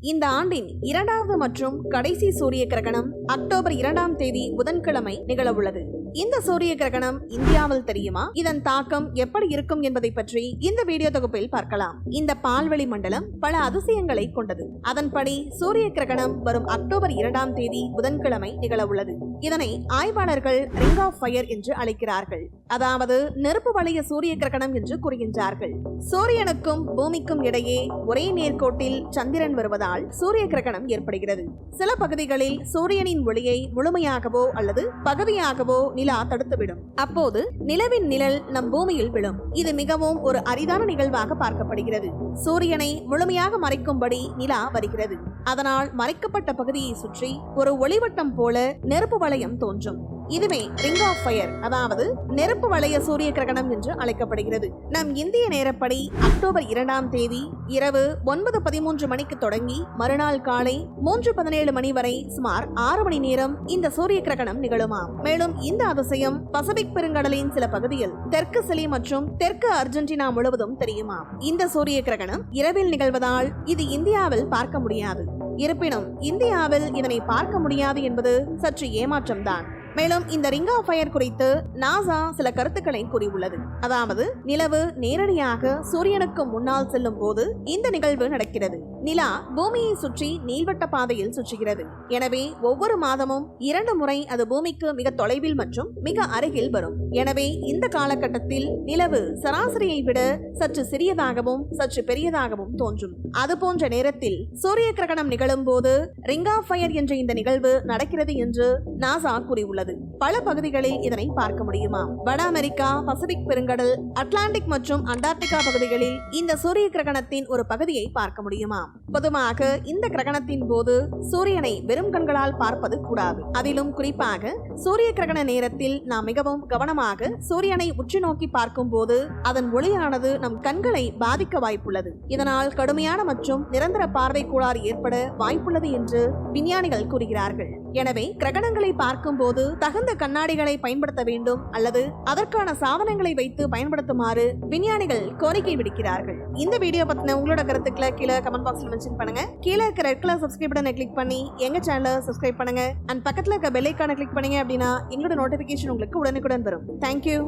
இந்த ஆண்டின் இரண்டாவது மற்றும் கடைசி சூரிய கிரகணம் அக்டோபர் இரண்டாம் தேதி புதன்கிழமை நிகழவுள்ளது. இந்த சூரிய கிரகணம் இந்தியாவில் தெரியுமா? இதன் தாக்கம் எப்படி இருக்கும் என்பதை பற்றி இந்த வீடியோ தொகுப்பில் பார்க்கலாம். இந்த பால்வெளி மண்டலம் பல அதிசயங்களை கொண்டது. அதன்படி சூரிய கிரகணம் வரும் அக்டோபர் இரண்டாம் தேதி புதன்கிழமை நிகழவுள்ளது. இதனை ஆய்வாளர்கள் ரிங் ஆஃப் ஃபயர் என்று அழைக்கிறார்கள். அதாவது நெருப்பு வளைய சூரிய கிரகணம் என்று கூறுகின்றார்கள். சூரியனுக்கும் பூமிக்கும் இடையே ஒரே நேர்கோட்டில் சந்திரன் வருவதால் சூரிய கிரகணம் ஏற்படுகிறது. சில பகுதிகளில் சூரியனின் ஒளியை முழுமையாகவோ அல்லது பகுதியாகவோ நிலா தடுத்துவிடும். அப்போது நிலவின் நிழல் நம் பூமியில் விழும். இது மிகவும் ஒரு அரிதான நிகழ்வாக பார்க்கப்படுகிறது. சூரியனை முழுமையாக மறைக்கும்படி நிலா வருகிறது. அதனால் மறைக்கப்பட்ட பகுதியை சுற்றி ஒரு ஒளிவட்டம் போல நெருப்பு வளையம் தோன்றும். இதுவே ரிங் ஆஃப் ஃபயர் அதாவது நெருப்பு வளைய சூரிய கிரகணம் என்று அழைக்கப்படுகிறது. நம் இந்திய நேரப்படி அக்டோபர் இரண்டாம் தேதி இரவு ஒன்பது பதிமூன்று மணிக்கு தொடங்கி மறுநாள் காலை மூன்று பதினேழு மணி வரை சுமார் ஆறு மணி நேரம் இந்த சூரிய கிரகணம் நிகழுமாம். மேலும் இந்த அதிசயம் பசிபிக் பெருங்கடலின் சில பகுதியில் தெற்கு சிலி மற்றும் தெற்கு அர்ஜென்டினா முழுவதும் தெரியுமாம். இந்த சூரிய கிரகணம் இரவில் நிகழ்வதால் இது இந்தியாவில் பார்க்க முடியாது. இருப்பினும் இந்தியாவில் இதனை பார்க்க முடியாது என்பது சற்று ஏமாற்றம்தான். மேலும் இந்த ரிங் ஆஃப் ஃபயர் குறித்து நாசா சில கருத்துக்களை கூறியுள்ளது. அதாவது நிலவு நேரடியாக சூரியனுக்கு முன்னால் செல்லும் போது இந்த நிகழ்வு நடக்கிறது. நிலா பூமியை சுற்றி நீள்வட்ட பாதையில் சுற்றுகிறது. எனவே ஒவ்வொரு மாதமும் இரண்டு முறை அது பூமிக்கு மிக தொலைவில் மற்றும் மிக அருகில் வரும். எனவே இந்த காலகட்டத்தில் நிலவு சராசரியை விட சற்று சிறியதாகவும் சற்று பெரியதாகவும் தோன்றும். அது போன்ற நேரத்தில் சூரிய கிரகணம் நிகழும் போது ரிங் ஆஃப் ஃபயர் என்ற இந்த நிகழ்வு நடக்கிறது என்று நாசா கூறியுள்ளது. பல பகுதிகளில் இதனை பார்க்க முடியுமா? வட அமெரிக்கா பசிபிக் பெருங்கடல் அட்லாண்டிக் மற்றும் அண்டார்டிகா பகுதிகளில் இந்த சூரிய கிரகணத்தின் ஒரு பகுதியை பார்க்க முடியுமா? பொதுவாக இந்த கிரகணத்தின் போது சூரியனை வெறும் கண்களால் பார்ப்பது கூடாது. அதிலும் குறிப்பாக சூரிய கிரகண நேரத்தில் நாம் மிகவும் கவனமாக சூரியனை உற்று நோக்கி பார்க்கும் போது அதன் ஒளியானது நம் கண்களை பாதிக்க வாய்ப்புள்ளது. இதனால் கடுமையான மற்றும் நிரந்தர பார்வை கோளாறு ஏற்பட வாய்ப்புள்ளது என்று விஞ்ஞானிகள் கூறுகிறார்கள். எனவே கிரகணங்களை பார்க்கும் போது தகுந்த கண்ணாடிகளை பயன்படுத்த வேண்டும் அல்லது அதற்கான சாதனங்களை வைத்து பயன்படுத்துமாறு விஞ்ஞானிகள் கோரிக்கை விடுக்கிறார்கள். இந்த வீடியோ பத்தின உங்களோட கருத்துக்களை கீழே கமெண்ட் பாக்ஸ்ல மென்ஷன் பண்ணுங்க. கீழே இருக்க ரெட் கலர் சப்ஸ்கிரைப் பட்டனை கிளிக் பண்ணி எங்க சேனலை சப்ஸ்கிரைப் பண்ணுங்க. அண்ட் பக்கத்துல இருக்க பெல் ஐக்கான கிளிக் பண்ணீங்க அப்படின்னா எங்களோட நோட்டிபிகேஷன் உங்களுக்கு உடனுக்குடன் வரும். தேங்க்யூ